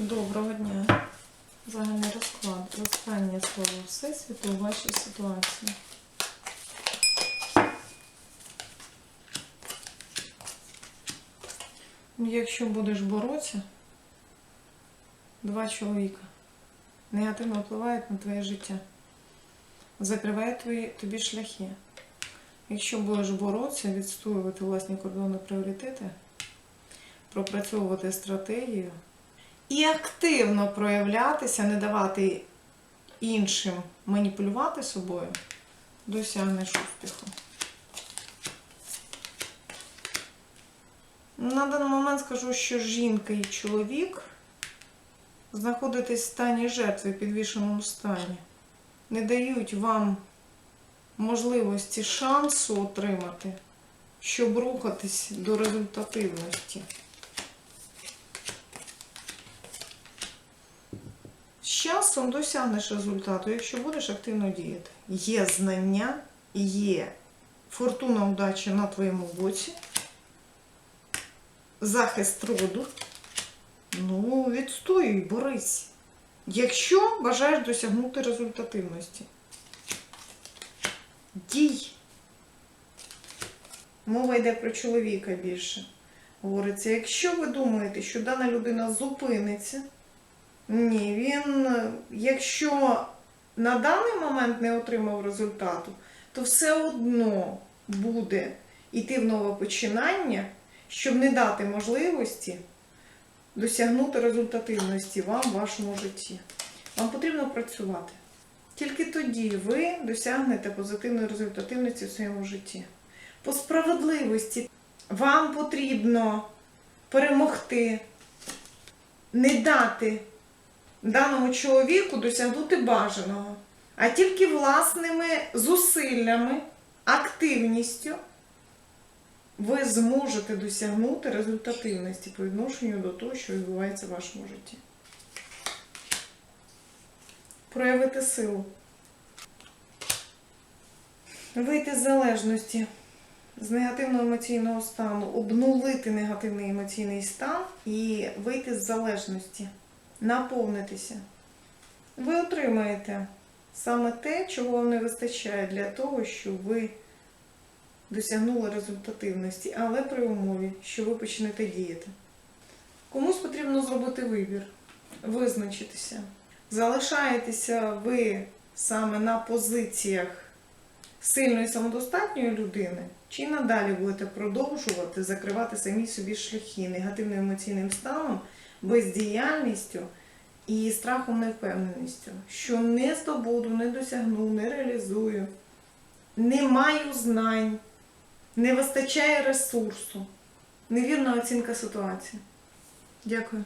Доброго дня. Загальний розклад. Останнє слово Всесвіту у вашій ситуації. Якщо будеш боротися, два чоловіка негативно впливають на твоє життя. Закривають твої, тобі шляхи. Якщо будеш боротися, відстоювати власні кордони пріоритети, пропрацьовувати стратегію і активно проявлятися, не давати іншим маніпулювати собою, досягнеш успіху. На даний момент скажу, що жінка і чоловік знаходитесь в стані жертви, підвішеному стані. Не дають вам можливості шансу отримати, щоб рухатись до результативності. Часом досягнеш результату, якщо будеш активно діяти. Є знання, є фортуна удача на твоєму боці, захист роду. Ну, відстоюй, борись. Якщо бажаєш досягнути результативності. Дій. Мова йде про чоловіка більше. Говориться, якщо ви думаєте, що дана людина зупиниться, ні, він, якщо на даний момент не отримав результату, то все одно буде йти в нове починання, щоб не дати можливості досягнути результативності вам в вашому житті. Вам потрібно працювати. Тільки тоді ви досягнете позитивної результативності в своєму житті. По справедливості вам потрібно перемогти, не дати даному чоловіку досягнути бажаного, а тільки власними зусиллями, активністю ви зможете досягнути результативності по відношенню до того, що відбувається в вашому житті. Проявити силу. Вийти з залежності, з негативного емоційного стану, обнулити негативний емоційний стан і вийти з залежності, наповнитися. Ви отримаєте саме те, чого вам не вистачає для того, щоб ви досягнули результативності, але при умові, що ви почнете діяти. Комусь потрібно зробити вибір, визначитися. Залишаєтеся ви саме на позиціях сильної самодостатньої людини, чи надалі будете продовжувати закривати самі собі шляхи негативним емоційним станом, бездіяльністю і страхом невпевненістю, що не здобуду, не досягну, не реалізую, не маю знань, не вистачає ресурсу. Невірна оцінка ситуації. Дякую.